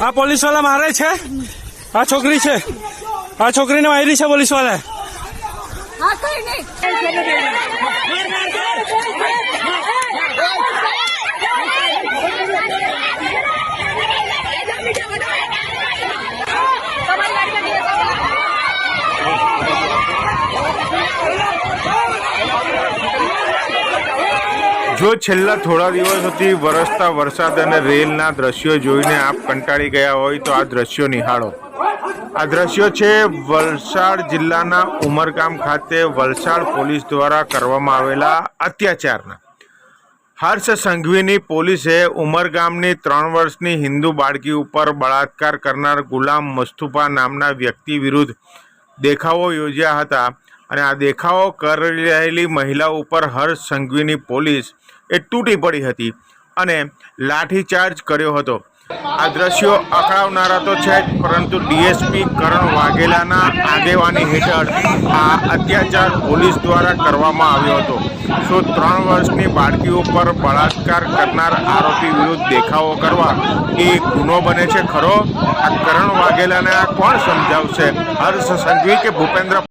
આ પોલીસવાળા મારે છે. આ છોકરી છે. આ છોકરીને મારી છે પોલીસવાળા જો છેલ્લા થોડા દિવસોથી વરસતા વરસાદ અને રેલના દ્રશ્યો જોઈને આપ કંટાળી ગયા હોય તો આ દ્રશ્યો નિહાળો. આ દ્રશ્યો છે વલસાડ જિલ્લાના ઉમરગામ ખાતે વલસાડ પોલીસ દ્વારા કરવામાં આવેલા અત્યાચારના. હર્ષ સંઘવીની પોલીસે ઉમરગામની ત્રણ વર્ષની હિન્દુ બાળકી ઉપર બળાત્કાર કરનાર ગુલામ મસ્તુફા નામના વ્યક્તિ વિરુદ્ધ દેખાવો યોજ્યા હતા. અને આ દેખાવો કરી રહેલી મહિલા ઉપર હર્ષ સંઘવીની પોલીસ એ તૂટી પડી હતી અને લાઠીચાર્જ કર્યો હતો. આ દ્રશ્યો અકળાવનારા તો છે જ, પરંતુ ડીએસપી કરણ વાઘેલાના આગેવાની હેઠળ આ અત્યાચાર પોલીસ દ્વારા કરવામાં આવ્યો હતો. શું ત્રણ વર્ષની બાળકી ઉપર બળાત્કાર કરનાર આરોપી વિરુદ્ધ દેખાવો કરવા એ ગુનો બને છે ખરો? આ કરણ વાઘેલાને આ કોણ સમજાવશે? હર્ષ સંઘવી કે ભૂપેન્દ્ર